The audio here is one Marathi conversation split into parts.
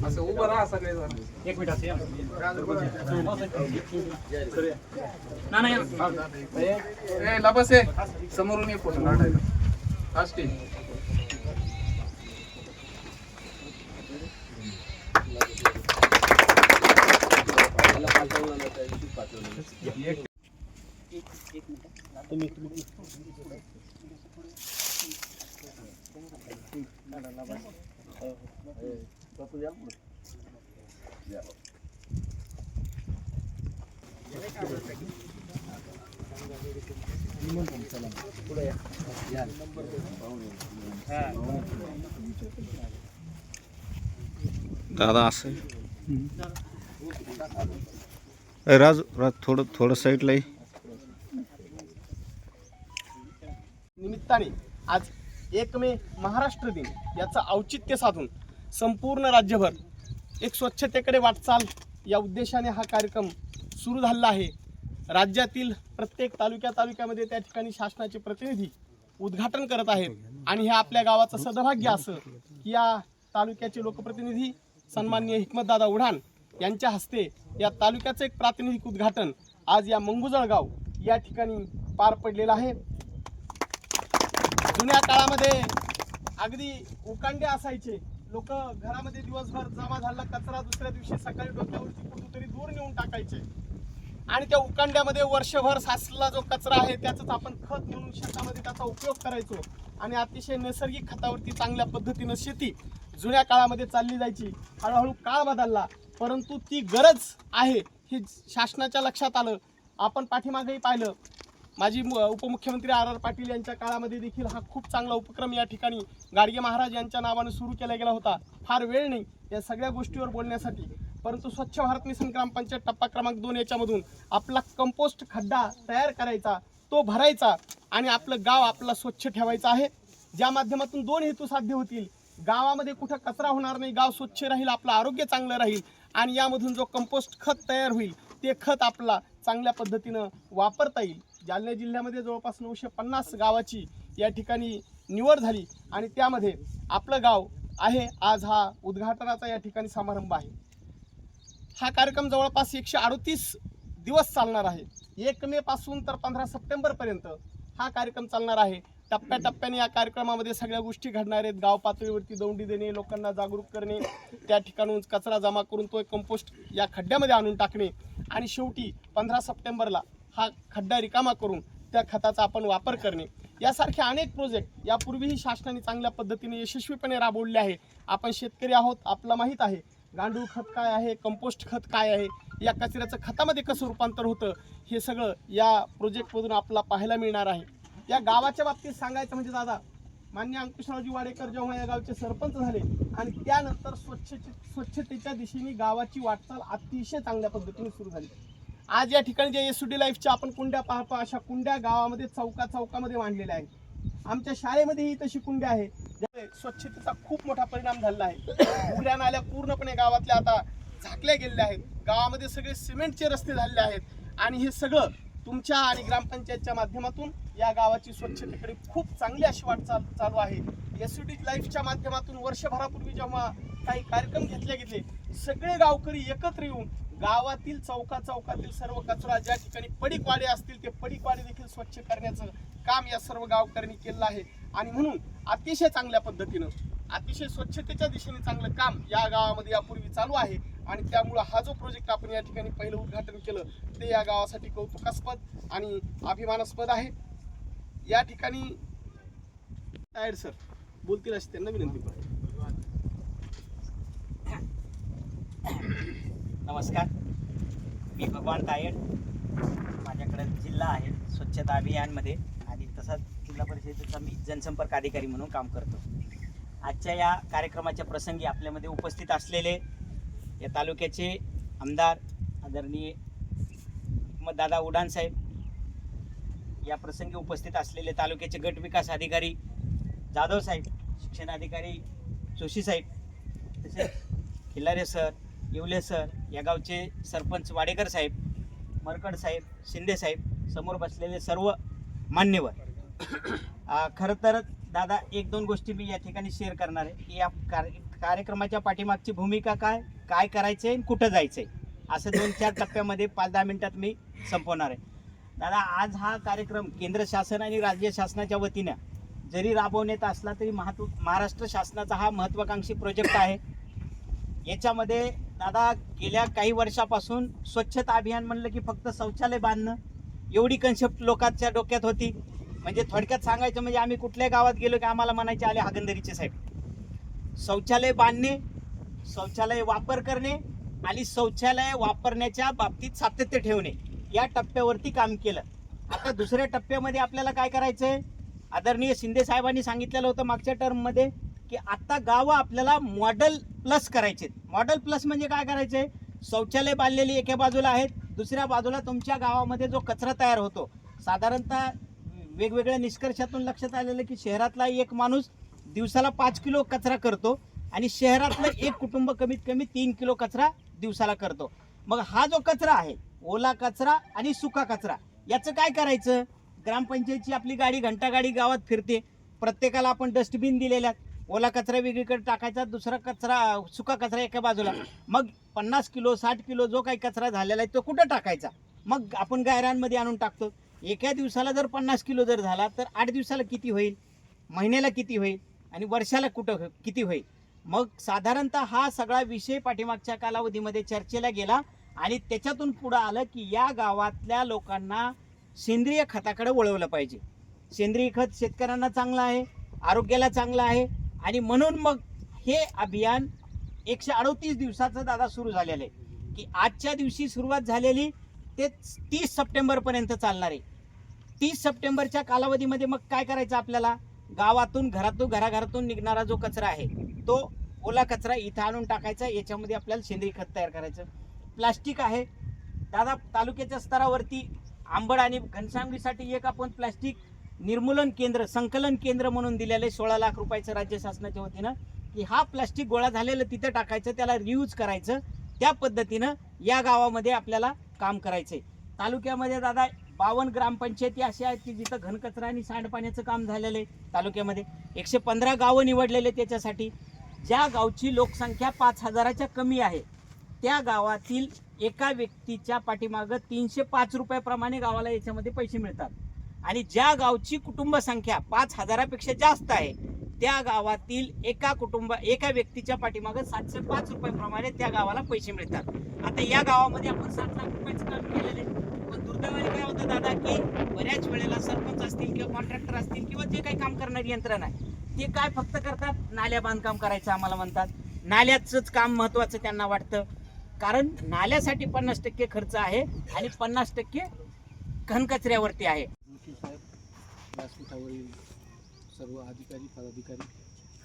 असं उभं राहा सगळे एक मिनिट ना नाही लबस आहे समोरून एक फोटो काढायला. फास्ट दादा असं. राज राज थोडं थोडं साईडला निमित्ताने आज एक मे महाराष्ट्र दिन याचं औचित्य साधून संपूर्ण राज्यभर एक स्वच्छतेकडे वाटचाल या उद्देशाने हा कार्यक्रम सुरू झालेला आहे. राज्यातील प्रत्येक तालुक्या तालुक्यामध्ये त्या ठिकाणी शासनाचे प्रतिनिधी उद्घाटन करत आहेत आणि हे आपल्या गावाचं सदभाग्य असं की या तालुक्याचे लोकप्रतिनिधी सन्माननीय हिकमतदादा उढाण यांच्या हस्ते या तालुक्याचं एक प्रातिनिधिक उद्घाटन आज या मंगुजळ गाव या ठिकाणी पार पडलेलं आहे. जुन्या काळामध्ये अगदी उकांडे असायचे. लोक घरामध्ये दिवसभर जमा झाला कचरा दुसऱ्या दिवशी सकाळी डोक्यावरती कुठूतरी दूर नेऊन टाकायचे. आणि त्या उकांड्यामध्ये वर्षभर साचलेला जो कचरा आहे त्याचाच आपण खत म्हणून शेतामध्ये त्याचा उपयोग करायचो. आणि अतिशय नैसर्गिक खतावरती चांगल्या पद्धतीनं शेती जुन्या काळामध्ये चालली जायची. हळूहळू काळ बदलला परंतु ती गरज आहे हे शासनाच्या लक्षात आलं. आपण पाठीमागेही पाहिलं. माजी उपमुख्यमंत्री आर आर पाटील यांच्या काळामध्ये देखील हा खूप चांगला उपक्रम या ठिकाणी गाडगे महाराज यांच्या नावाने सुरू केला गेला होता. फार वेळ नाही या सगळ्या गोष्टीवर बोलण्यासाठी. परंतु स्वच्छ भारत मिशन ग्रामपंचायत टप्पा क्रमांक दोन याच्यामधून आपला कंपोस्ट खड्डा तयार करायचा तो भरायचा आणि आपलं गाव आपला स्वच्छ ठेवायचं आहे. ज्या माध्यमातून दोन हेतू साध्य होतील. गावामध्ये कुठं कचरा होणार नाही गाव स्वच्छ राहील आपलं आरोग्य चांगलं राहील आणि यामधून जो कंपोस्ट खत तयार होईल ते खत आपला चांगल्या पद्धतीनं वापरता येईल. जालना जिल्ह्यामध्ये जवळपास नऊशे पन्नास गावाची या ठिकाणी निवड झाली आणि त्यामध्ये आपलं गाव आहे. आज हा उद्घाटनाचा या ठिकाणी समारंभ आहे. हा कार्यक्रम जवळपास एकशे अडतीस दिवस चालणार आहे. एक मे पासून तर पंधरा सप्टेंबरपर्यंत हा कार्यक्रम चालणार आहे. टप्प्याटप्प्याने या कार्यक्रमामध्ये सगळ्या गोष्टी घडणार आहेत. गाव पातळीवरती दौंडी देणे लोकांना जागरूक करणे त्या ठिकाणून कचरा जमा करून तो कंपोस्ट या खड्ड्यामध्ये आणून टाकणे. आणि शेवटी पंधरा सप्टेंबरला हा खड्डा रिकामा करून त्या खताचा आपण वापर करणे. यासारखे अनेक प्रोजेक्ट यापूर्वीही शासनाने चांगल्या पद्धतीने यशस्वीपणे राबवले आहे. आपण शेतकरी आहोत आपला माहीत आहे. गांडूळ खत काय आहे कंपोस्ट खत काय आहे या कचऱ्याचं खतामध्ये कसं रूपांतर होतं हे सगळं या प्रोजेक्टमधून आपला पाहायला मिळणार आहे. या गावाच्या बाबतीत सांगायचं म्हणजे दादा मान्य अंकुशरावजी वाडेकर जेव्हा या गावचे सरपंच झाले आणि त्यानंतर स्वच्छ स्वच्छतेच्या दिशेने गावाची वाटचाल अतिशय चांगल्या पद्धतीने सुरू झाली. आज या ठिकाणी जे एस डी लाईफच्या आपण कुंड्या पाहतो अशा कुंड्या गावामध्ये चौका चौकामध्ये मांडलेल्या आहेत. आमच्या शाळेमध्येही तशी कुंड्या आहे ज्यामुळे स्वच्छतेचा खूप मोठा परिणाम झालेला आहे. कुंड्या नाल्या पूर्णपणे गावातल्या आता झाकल्या गेलेल्या आहेत. गावामध्ये सगळे सिमेंटचे रस्ते झालेले आहेत. आणि हे सगळं तुमच्या आणि ग्रामपंचायतच्या माध्यमातून या गावाची स्वच्छतेकडे खूप चांगली अशी वाटचाल चालू आहे. एस डी लाईफच्या माध्यमातून वर्षभरापूर्वी जेव्हा काही कार्यक्रम घेतले गेले सगळे गावकरी एकत्र येऊन गावातील चौका चौकातील सर्व कचरा ज्या ठिकाणी पडीकवाडे असतील ते पडीकवाडे देखील स्वच्छ करण्याचं काम या सर्व गावकऱ्यांनी केलेलं आहे. आणि म्हणून अतिशय चांगल्या पद्धतीनं अतिशय स्वच्छतेच्या दिशेने चांगलं काम या गावामध्ये यापूर्वी चालू आहे. आणि त्यामुळं हा जो प्रोजेक्ट आपण या ठिकाणी पहिलं उद्घाटन केलं ते या गावासाठी कौतुकास्पद आणि अभिमानास्पद आहे. या ठिकाणी टायर सर बोलतील अशी त्यांना विनंती करतो नमस्कार. मी भगवान तायड माझ्याकडे जिल्हा आहे स्वच्छता अभियानमध्ये. आणि तसाच जिल्हा परिषदेचा मी जनसंपर्क अधिकारी म्हणून काम करतो. आजच्या या कार्यक्रमाच्या प्रसंगी आपल्यामध्ये उपस्थित असलेले या तालुक्याचे आमदार आदरणीय दादा उडान साहेब या प्रसंगी उपस्थित असलेले तालुक्याचे गट विकास अधिकारी जाधव साहेब शिक्षण अधिकारी जोशी साहेब तसेच खिल्लारे सर येवले सर या गावचे सरपंच वाडेकर साहेब मरकड साहेब शिंदे साहेब समोर बसलेले सर्व मान्यवर. खरं तर दादा एक दोन गोष्टी मी या ठिकाणी शेअर करणार आहे या कार्य- कार्यक्रमाच्या पाठीमागची भूमिका काय काय करायचं आणि कुठं जायचंय असं दोन चार टप्प्यामध्ये पाच दहा मिनिटात मी संपवणार आहे. दादा आज हा कार्यक्रम केंद्र शासन आणि राज्य शासनाच्या वतीनं जरी राबवण्यात असला तरी महत्त्व महाराष्ट्र शासनाचा हा महत्वाकांक्षी प्रोजेक्ट आहे. याच्यामध्ये दादा गेल्या काही वर्षापासून स्वच्छता अभियान म्हणलं की फक्त शौचालय बांधणं एवढी कन्सेप्ट लोकांच्या डोक्यात होती. म्हणजे थोडक्यात सांगायचं म्हणजे आम्ही कुठल्या गावात गेलो की आम्हाला म्हणायचे आले हागंदरीचे साहेब. शौचालय बांधणे शौचालय वापर करणे आणि शौचालय वापरण्याच्या बाबतीत सातत्य ठेवणे या टप्प्यावरती काम केलं. आता दुसऱ्या टप्प्यामध्ये आपल्याला काय करायचं आहे आदरणीय शिंदे साहेबांनी सांगितलेलं होतं मागच्या टर्ममध्ये की आता गावं आपल्याला मॉडेल प्लस करायचे मॉडेल प्लस म्हणजे काय करायचंय शौचालय बांधलेली एका बाजूला आहेत दुसऱ्या बाजूला तुमच्या गावामध्ये जो कचरा तयार होतो. साधारणतः वेगवेगळ्या निष्कर्षातून लक्षात आलेलं की शहरातला एक माणूस दिवसाला पाच किलो कचरा करतो आणि शहरातलं एक कुटुंब कमीत कमी तीन किलो कचरा दिवसाला करतो. मग हा जो कचरा आहे ओला कचरा आणि सुका कचरा याचं काय करायचं? ग्रामपंचायतची आपली गाडी घंटागाडी गावात फिरते. प्रत्येकाला आपण डस्टबिन दिलेल्या आहेत. ओला कचरा वेगळीकडे टाकायचा दुसरा कचरा सुका कचरा एका बाजूला. मग पन्नास किलो साठ किलो जो काही कचरा झालेला आहे तो कुठं टाकायचा? मग आपण गायरांमध्ये आणून टाकतो. एका दिवसाला जर पन्नास किलो जर झाला तर आठ दिवसाला किती होईल? महिन्याला किती होईल? आणि वर्षाला कुठं हो- किती होईल? मग साधारणतः हा सगळा विषय पाठीमागच्या कालावधीमध्ये चर्चेला गेला आणि त्याच्यातून पुढं आलं की या गावातल्या लोकांना सेंद्रिय खताकडे वळवलं पाहिजे. सेंद्रिय खत शेतकऱ्यांना चांगलं आहे आरोग्याला चांगलं आहे आणि म्हणून मग हे अभियान एकशे अडतीस दिवसाचं दादा सुरू झालेलं आहे. की आजच्या दिवशी सुरुवात झालेली ते तीस सप्टेंबरपर्यंत चालणार आहे. तीस सप्टेंबरच्या कालावधीमध्ये मग काय करायचं आपल्याला? गावातून घरातून घराघरातून निघणारा जो कचरा आहे तो ओला कचरा इथं आणून टाकायचा. याच्यामध्ये आपल्याला सेंद्रिय खत तयार करायचं. प्लास्टिक आहे. दादा तालुक्याच्या स्तरावरती आंबड आणि घनसावंगीसाठी एक आपण प्लास्टिक निर्मूलन केंद्र संकलन केंद्र म्हणून दिलेलं आहे सोळा लाख रुपयाचं राज्य शासनाच्या वतीनं की हा प्लास्टिक गोळा झालेलं तिथं टाकायचं त्याला रियूज करायचं त्या पद्धतीनं या गावामध्ये आपल्याला काम करायचंय. तालुक्यामध्ये दादा बावन्न ग्रामपंचायती अशा आहेत की जिथं घनकचरा आणि सांडपाण्याचं काम झालेलं आहे तालुक्यामध्ये. एकशे पंधरा गावं निवडलेले त्याच्यासाठी. ज्या गावची लोकसंख्या पाच हजाराच्या कमी आहे त्या गावातील एका व्यक्तीच्या पाठीमागं तीनशे पाच रुपयाप्रमाणे गावाला याच्यामध्ये पैसे मिळतात. आणि ज्या गावची कुटुंब संख्या पाच हजारापेक्षा जास्त आहे त्या गावातील एका कुटुंब एका व्यक्तीच्या पाठीमागं सातशे पाच रुपयाप्रमाणे त्या गावाला पैसे मिळतात. आता या गावामध्ये आपण सात लाख रुपयाचं काम केलेलं आहे. पण दुर्दैवाने काय होतं दादा की बऱ्याच वेळेला सरपंच असतील किंवा कॉन्ट्रॅक्टर असतील किंवा जे काही काम करणारी यंत्रणा आहे ते काय फक्त करतात? नाल्या बांधकाम करायचं आम्हाला म्हणतात. नाल्याचंच काम महत्वाचं त्यांना वाटतं. कारण नाल्यासाठी पन्नास टक्के खर्च आहे आणि पन्नास टक्के घनकचऱ्यावरती आहे. व्यासपीठावरील सर्व अधिकारी पदाधिकारी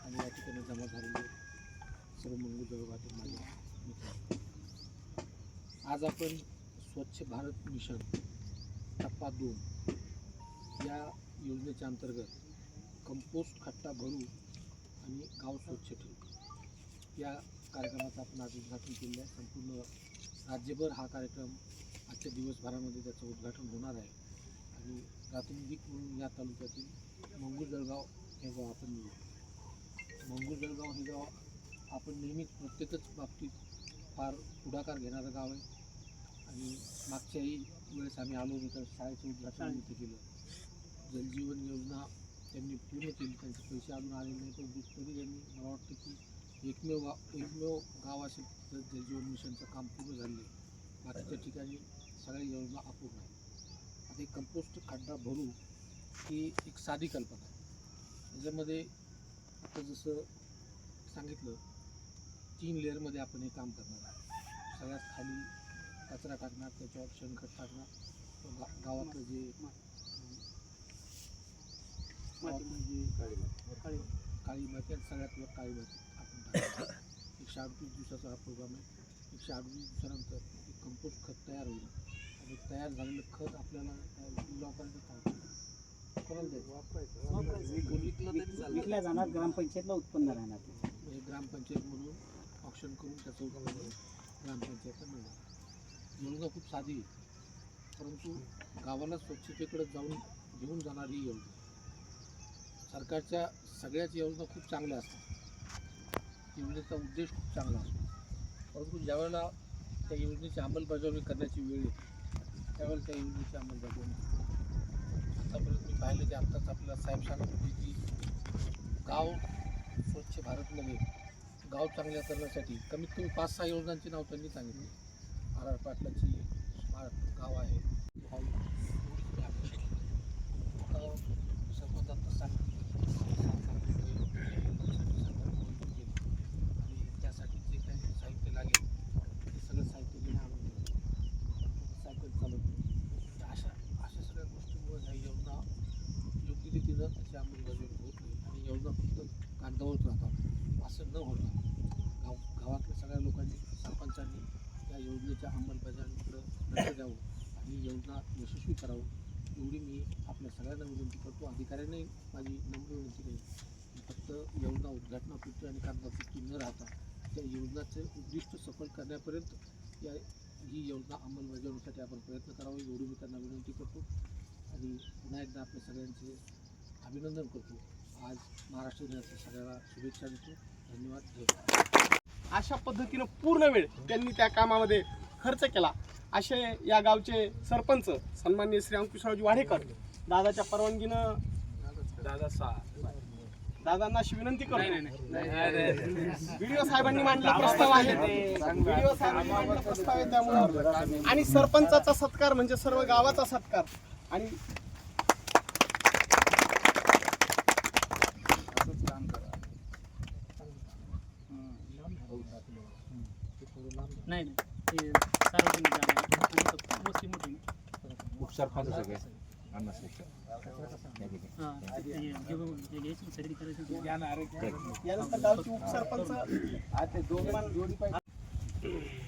आणि या ठिकाणी जमा झालेले सर्व मंगळ जवळातील माझे मित्र आज आपण स्वच्छ भारत मिशन टप्पा दोन या योजनेच्या अंतर्गत कंपोस्ट खट्टा भरू आणि गाव स्वच्छ ठेवू. या कार्यक्रमाचं आपण आज उद्घाटन केलेलं आहे. संपूर्ण राज्यभर हा कार्यक्रम आजच्या दिवसभरामध्ये त्याचं उद्घाटन होणार आहे. आणि प्रातिनिधिक म्हणून या तालुक्यातील मंगूर जळगाव हे गाव आपण निवडू मंगूर जळगाव हे गाव आपण नेहमीच प्रत्येकच बाबतीत फार पुढाकार घेणारं गाव आहे. आणि मागच्याही वेळेस आम्ही आलो होतो तर शाळेचं उद्घाटन इथे केलं जलजीवन योजना त्यांनी पूर्ण केली त्यांचे पैसे अजून आलेले नाही पण तरी त्यांनी मला वाटतं की एकमेव गाव एकमेव गाव असेल तर जलजीवन मिशनचं काम पूर्ण झालेलं आहे. बाकीच्या ठिकाणी सगळ्या योजना अपूर्ण आहेत. ते कंपोस्ट खड्डा भरू ही एक साधी कल्पना आहे. त्याच्यामध्ये आता जसं सांगितलं तीन लेअरमध्ये आपण हे काम करणार आहे सगळ्यात खाली कचरा टाकणार त्याच्यावर शेणखत टाकणार गा गावातलं जे जे काळी काळी माती आणि सगळ्यात वर काळी माती आपण टाकणार एकशे अडतीस दिवसाचा हा प्रोग्राम आहे. एकशे अडतीस दिवसानंतर एक कंपोस्ट खत तयार होईल. तयार झालेलं खत आपल्याला द्यायचं? विकल्या जाणार ग्रामपंचायतला उत्पन्न राहणार. म्हणजे ग्रामपंचायत म्हणून ऑप्शन करून त्याचं ग्रामपंचायतला मिळणार योजना खूप साधी आहे. परंतु गावाला स्वच्छतेकडे जाऊन घेऊन जाणारी ही योजना. सरकारच्या सगळ्याच योजना खूप चांगल्या असतात. योजनेचा उद्देश खूप चांगला असतो. परंतु ज्यावेळेला त्या योजनेची अंमलबजावणी करण्याची वेळ येते त्यावेळेला त्या योजनेची अंमलबजावणी आतापर्यंत मी पाहिलं की आत्ताच आपल्याला साहेब सांगत की गाव स्वच्छ भारतमध्ये गाव चांगल्या करण्यासाठी कमीत कमी पाच सहा योजनांची नाव त्यांनी सांगितली. आर आर पाटलाची स्मार्ट गाव आहे गाव दुरुस्ती आवश्यक आहे. आता सरपंचांचं सांगितलं सरकारने योजनेसाठी सरकारने मंजूर केली. आणि त्यासाठी जे काही साहित्य लागेल ते सगळं साहित्य घेणं आणून दिलं. सायकल चालवतो अशा अशा सगळ्या गोष्टीमुळे ह्या योजना योग्य रीतीनं त्याची अंमलबजावणी होत नाही आणि योजना कागदावर राहतात असं न होता गाव गावातल्या सगळ्या लोकांनी सरपंचांनी या योजनेच्या अंमलबजावणीकडं लक्ष द्यावं आणि योजना यशस्वी करावं एवढी मी आपल्या सगळ्यांना विनंती करतो. अधिकाऱ्यांनाही माझी नम्र विनंती नाही फक्त योजना उद्घाटनापुरती आणि कागदापुरती न राहता त्या योजनाचे उद्दिष्ट सफल करण्यापर्यंत या ही योजना अंमलबजावणीसाठी आपण प्रयत्न करावा एवढी मी त्यांना विनंती करतो. आणि पुन्हा एकदा आपल्या सगळ्यांचे अभिनंदन करतो. आज महाराष्ट्र दिनाच्या सगळ्याला शुभेच्छा देतो. धन्यवाद. अशा पद्धतीनं पूर्ण वेळ त्यांनी त्या कामामध्ये खर्च केला. असे या गावचे सरपंच सन्माननीय श्री अंकुशरावजी वाढेकर दादाच्या परवानगीनं दादांना अशी विनंती करतो. व्हिडिओ साहेबांनी मांडला प्रस्ताव आहे. व्हिडिओ साहेबांनी मांडला प्रस्ताव आहे त्यामुळे. आणि सरपंचाचा सत्कार म्हणजे सर्व गावाचा सत्कार. आणि असंच काम करा ते थोडं लांब नाही नाही ते सार्वजनिक जागा आहे. आणि फक्त मोठी मोठी हां जे घ्यायचं खरेदी करायचं यानंतर गावचे उपसरपंच दोन आता उद्घाटन केलेले खूप रस्ते